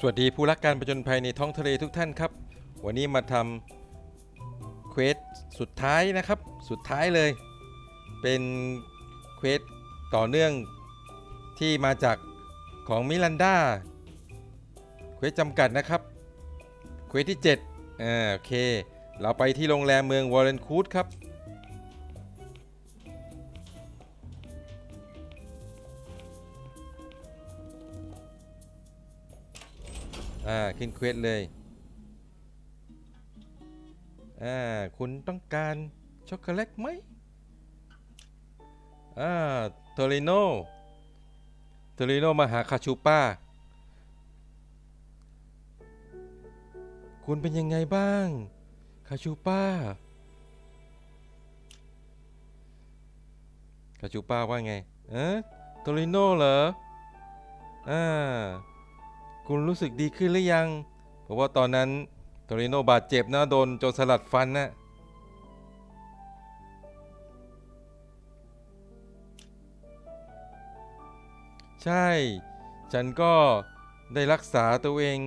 สวัสดีผู้รักการประจนภัยในท้องทะเลทุกท่านครับ วันนี้มาทำเควสสุดท้ายนะครับ สุดท้ายเลย เป็นเควสต่อเนื่องที่มาจากของมิลันดาเควสจำกัดนะครับเควสที่7อ่าโอเค เราไปที่โรงแรมเมืองวอร์เรนคูดครับ อ่าขึ้นเควสเลยอ่าคุณต้องการช็อกโกแลตไหมอ่าโทริโนโทริโนมาหาคาชูป้า คุณเป็นยังไงบ้างคาชูป้าคาชูป้าว่าไงเอ๊ะโทริโนเหรออ่า คุณรู้สึกดีขึ้นหรือยัง เพราะว่าตอนนั้นโตริโนบาดเจ็บนะโดนโจรสลัดฟันนะใช่ ฉันก็ได้รักษาตัวเอง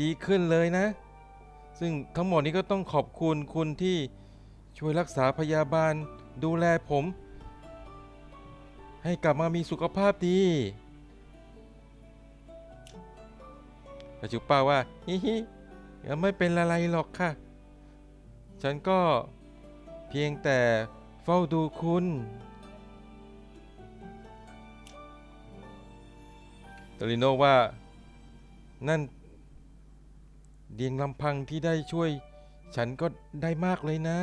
ดีขึ้นเลยนะ ซึ่งทั้งหมดนี้ก็ต้องขอบคุณคุณที่ช่วยรักษาพยาบาลดูแลผม ให้กลับมามีสุขภาพดี กระจุป้าว่าฮิฮิยังไม่เป็นอะไรหรอกค่ะ ฉันก็เพียงแต่เฝ้าดูคุณตริโนว่า นั่น เดียงลำพังที่ได้ช่วย ฉันก็ได้มากเลยนะ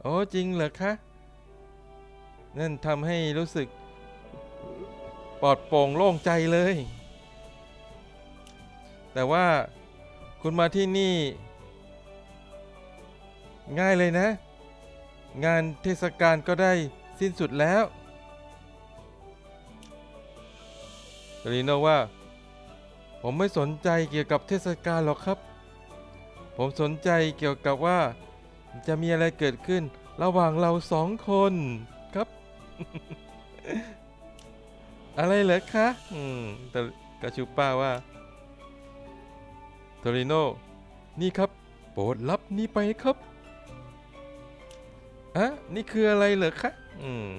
โอ้จริงเหรอคะ นั่นทำให้รู้สึกปลอดโปร่งโล่งใจเลย แต่ว่าคุณมาที่นี่ ง่ายเลยนะ งานเทศกาลก็ได้สิ้นสุดแล้วกรีโนว่า ผมไม่สนใจเกี่ยวกับเทศกาลหรอกครับ ผมสนใจเกี่ยวกับว่า จะมีอะไรเกิดขึ้นระหว่างเราสองคนครับ อะไรเหรอคะ อืม แต่กาชูป้าว่า โทริโน นี่ครับ โปรดรับนี่ไปครับอะนี่คืออะไรเหรอคะ อืม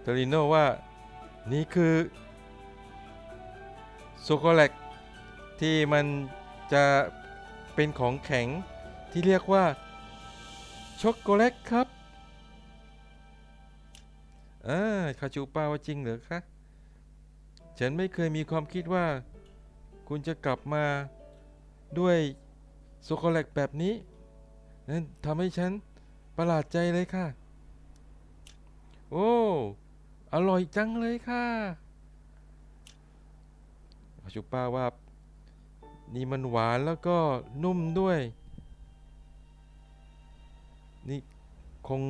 โทริโนว่า นี่คือโชโกแลตที่มันจะเป็นของแข็งที่เรียกว่า ช็อกโกแลตครับอ่าคาจูป้าว่าจริงเหรอคะ ฉันไม่เคยมีความคิดว่า คุณจะกลับมาด้วยโชโกแลตแบบนี้ นั่นทำให้ฉันประหลาดใจเลยค่ะ โอ้ อร่อยจังเลยค่ะชูป้าว่า นี่มันหวานแล้วก็นุ่มด้วย นี่คง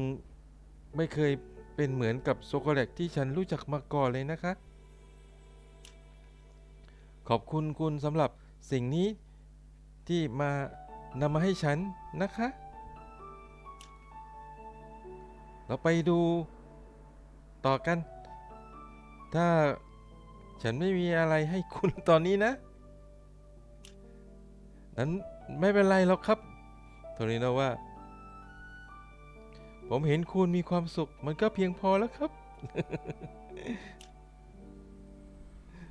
ไม่เคยเป็นเหมือนกับโชโกแลตที่ฉันรู้จักมาก่อนเลยนะคะ ขอบคุณคุณสำหรับสิ่งนี้ที่มานำมาให้ฉันนะคะ เราไปดูต่อกัน ถ้าฉันไม่มีอะไรให้คุณตอนนี้นะ นั้นไม่เป็นไรหรอกครับโทริโนว่า ผมเห็นคุณมีความสุข มันก็เพียงพอแล้วครับ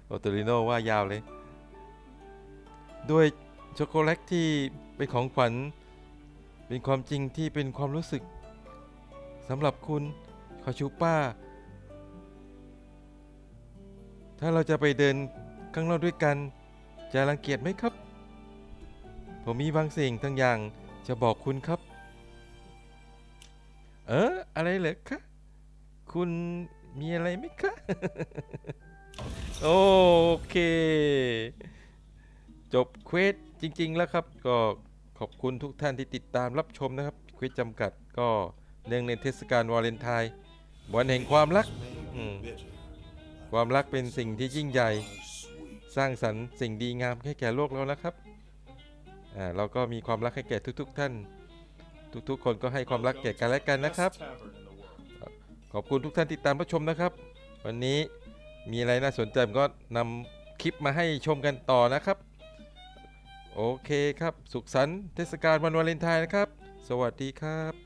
โอโตริโนว่ายาวเลย ด้วยช็อกโกแลตที่เป็นของขวัญ เป็นความจริงที่เป็นความรู้สึกสำหรับคุณคาชูป้า ถ้าเราจะไปเดินข้างนอกด้วยกัน จะรังเกียจไหมครับ ผมมีบางสิ่งทั้งอย่างจะบอกคุณครับ เอออะไรเหรอคะ คุณมีอะไรไหมคะ โอเค จบเควสจริง ๆ แล้วครับ ก็ขอบคุณทุกท่านที่ติดตามรับชมนะครับเควสจำกัดก็เนื่องในเทศกาลวาเลนไทน์วันแห่งความรัก ความรักเป็นสิ่งที่ยิ่งใหญ่ สร้างสรรค์สิ่งดีงามให้แก่โลกเรานะครับอ่าเราก็มีความรักให้แก่ทุก ๆ ท่าน ทุกๆ คนก็ให้ความรักแก่กันและกันนะครับ ขอบคุณทุกท่านที่ตามรับชมนะครับ วันนี้ มีอะไรน่าสนใจผมก็นำคลิปมาให้ชมกันต่อนะครับ โอเคครับ สุขสันต์เทศกาลวันวาเลนไทน์นะครับ สวัสดีครับ